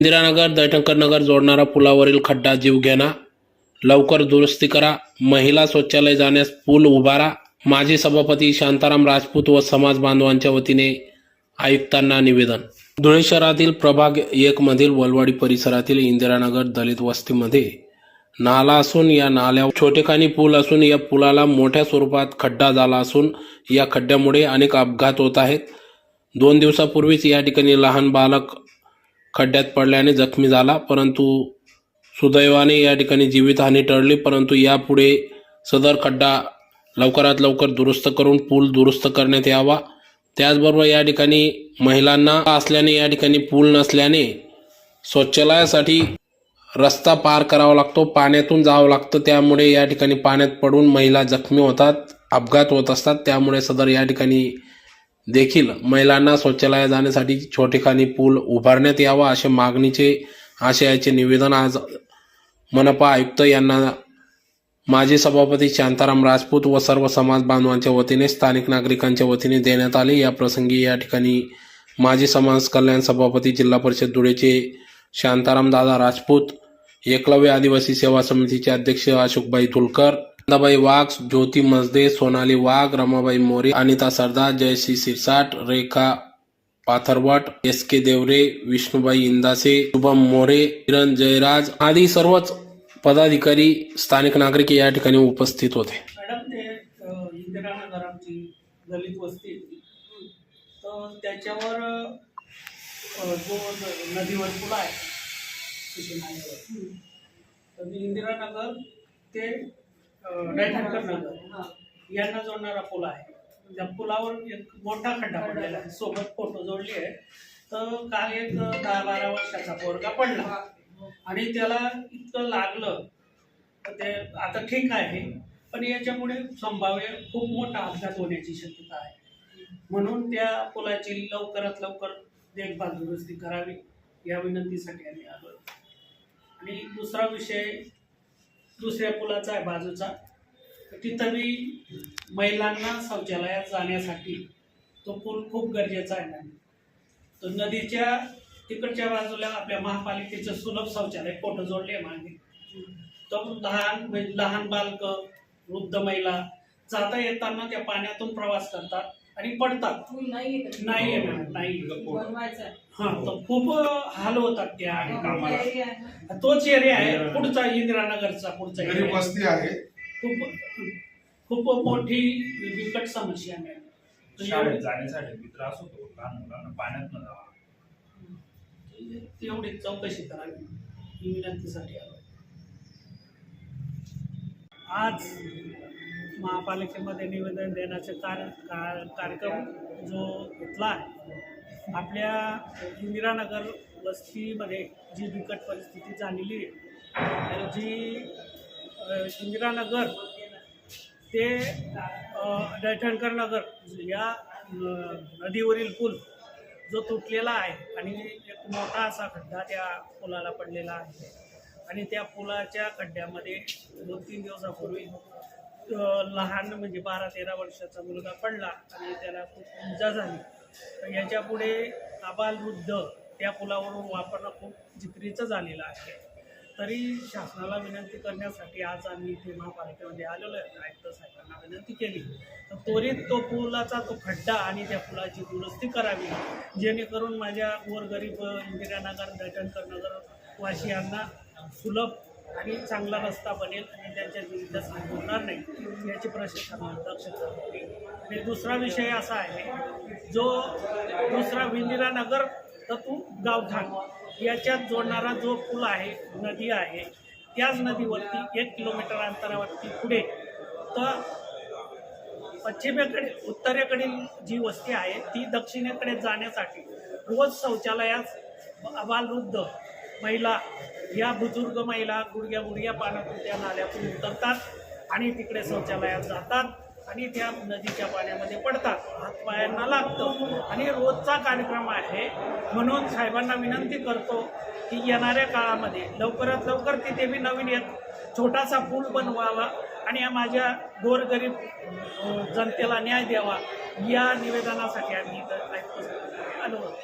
इंदिरानगर दैठणकर नगर जोडणारा पुलावरील खड्डा जीवघेणा लवकर दुरुस्ती करा. महिला शौचालय जाण्यास पूल उभारा. माजी सभापती शांताराम राजपूत व समाज बांधवांच्या वतीने आयुक्तांना निवेदन. धुळे शहरातील प्रभाग एक मधील वलवाडी परिसरातील इंदिरानगर दलित वस्तीमध्ये नाला असून या नाल्यावर छोटेखानी पूल असून या पुलाला मोठ्या स्वरूपात खड्डा झाला असून या खड्ड्यामुळे अनेक अपघात होत आहेत. दोन दिवसापूर्वीच या ठिकाणी लहान बालक खड्ड्यात पडल्याने जखमी झाला. परंतु सुदैवाने या ठिकाणी जीवितहानी टळली. परंतु यापुढे सदर खड्डा लवकरात लवकर दुरुस्त करून पूल दुरुस्त करण्यात यावा. त्याचबरोबर या ठिकाणी महिलांना असल्याने या ठिकाणी पूल नसल्याने शौचालयासाठी रस्ता पार करावा लागतो. पाण्यातून जावं लागतं. त्यामुळे या ठिकाणी पाण्यात पडून महिला जखमी होतात अपघात होत असतात. त्यामुळे सदर या ठिकाणी देखील महिलांना शौचालयात जाण्यासाठी छोटेखानी पूल उभारण्यात यावा असे मागणीचे आशयाचे निवेदन आज मनपा आयुक्त यांना. माजी सभापती शांताराम राजपूत व सर्व समाज बांधवांच्या वतीने स्थानिक नागरिकांच्या वतीने देण्यात आले. या प्रसंगी या ठिकाणी माजी समाज कल्याण सभापती जिल्हा परिषद धुळेचे शांताराम दादा राजपूत एकलव्य आदिवासी सेवा समितीचे अध्यक्ष अशोकभाई तुलकर नंदाबाई वाघ ज्योती मजदे सोनाली वाघ रमाबाई मोरे अनिता सरदार जयश्री सिरसाट रेखा पाथरवट एस के देवरे विष्णुबाई इंदासे शुभम मोरे किरण जयराज आदी सर्वच पदाधिकारी स्थानिक नागरिक या ठिकाणी उपस्थित होते. दलित वस्ती तर त्याच्यावर जो नदीवर आहे तर इंदिरानगर ते अ, दैठणकर नगर यांना जोडणारा पूल आहे. त्या पुलावर एक मोठा खड्डा पडलेला आहे. सोबत फोटो जोडले आहे. तर काल एक दहा बारा वर्षाचा पोरगा पडला. आणि त्याला इतकं लागलं. तर ते आता ठीक आहे. पण याच्यामुळे संभाव्य खूप मोठा अपघात होण्याची शक्यता आहे. म्हणून त्या पुलाची लवकरात लवकर देखभाल दुरुस्ती करावी. या विनंतीसाठी आम्ही आलो. आणि दुसरा विषय दुसऱ्या पुलाचा आहे बाजूचा. तिथं मी महिलांना शौचालयात जाण्यासाठी तो पूल खूप गरजेचा आहे मॅम. तो नदीच्या तिकडच्या बाजूला आपल्या महापालिकेचं सुलभ शौचालय फोटो जोडले मागे. तर लहान म्हणजे लहान बालक वृद्ध महिला जाता येताना त्या पाण्यातून प्रवास करतात. आणि पडतात. नाही आहे नाही हा तर खूप हाल होतात त्या आणि कामाला. तोच एरिया आहे पुढचा इंदिरानगरचा पुढचा गरीब area. वस्ती आहे. खूप खूप मोठी बिकट समस्या आहे. शाळेत एवढी- जाण्यासाठी बी त्रास होतो लहान मुलांना पाण्यात न जावा. एवढी चौकशी करावी. ही विनंतीसाठी आलो आज महापालिकेमध्ये निवेदन देण्याचे कार का- कार्यक्रम जो घेतला आहे आपल्या इंदिरानगर वस्तीमध्ये जी बिकट परिस्थिती झालेली आहे जी इंदिरानगर ते दैठणकर नगर या नदीवरील पूल जो तुटलेला आहे आणि एक मोठा असा खड्डा त्या पुलाला पडलेला आहे. आणि त्या पुलाच्या खड्ड्यामध्ये दोन तीन दिवसापूर्वी लहान म्हणजे बारा तेरा वर्षाचा मुलगा पडला आणि त्याला खूप इजा झाली. तर याच्यापुढे आबालवृद्ध त्या पुलावरून वापरणं खूप जिकरीचं झालेलं आहे. तरी शासनाला विनंती करण्यासाठी आज आम्ही इथे महापालिकेमध्ये आलेलो आहे. आयुक्त साहेबांना विनंती केली. तर त्वरित तो पुलाचा तो खड्डा आणि त्या पुलाची दुरुस्ती करावी जेणेकरून माझ्या गोरगरीब इंदिरानगर दैठणकर नगर वासियांना सुलभ आणि चांगला रस्ता बनेल आणि त्यांच्या विविध होणार नाही याची प्रशिक्षण दक्षता आणि दुसरा विषय असा आहे जो दुसरा इंदिरानगर तर तू गावठाण. याच्यात जोडणारा जो पूल आहे नदी आहे त्याच नदीवरती एक किलोमीटर अंतरावरती पुढे तर पश्चिमेकडे उत्तरेकडील जी वस्ती आहे ती दक्षिणेकडे जाण्यासाठी रोज शौचालयात बालवृद्ध महिला या बुजुर्ग महिला गुडघ्या गुडघ्या पाण्यातून त्या नाल्यातून उतरतात आणि तिकडे शौचालयात जातात आणि त्या नदीच्या पाण्यामध्ये पडतात. हातपायांना लागतं. आणि रोजचा कार्यक्रम आहे म्हणून साहेबांना विनंती करतो की येणाऱ्या काळामध्ये लवकरात लवकर तिथे बी नवीन येत छोटासा पूल बनवावा आणि या माझ्या गोरगरीब जनतेला न्याय द्यावा. या निवेदनासाठी आम्ही इथं आलो होतो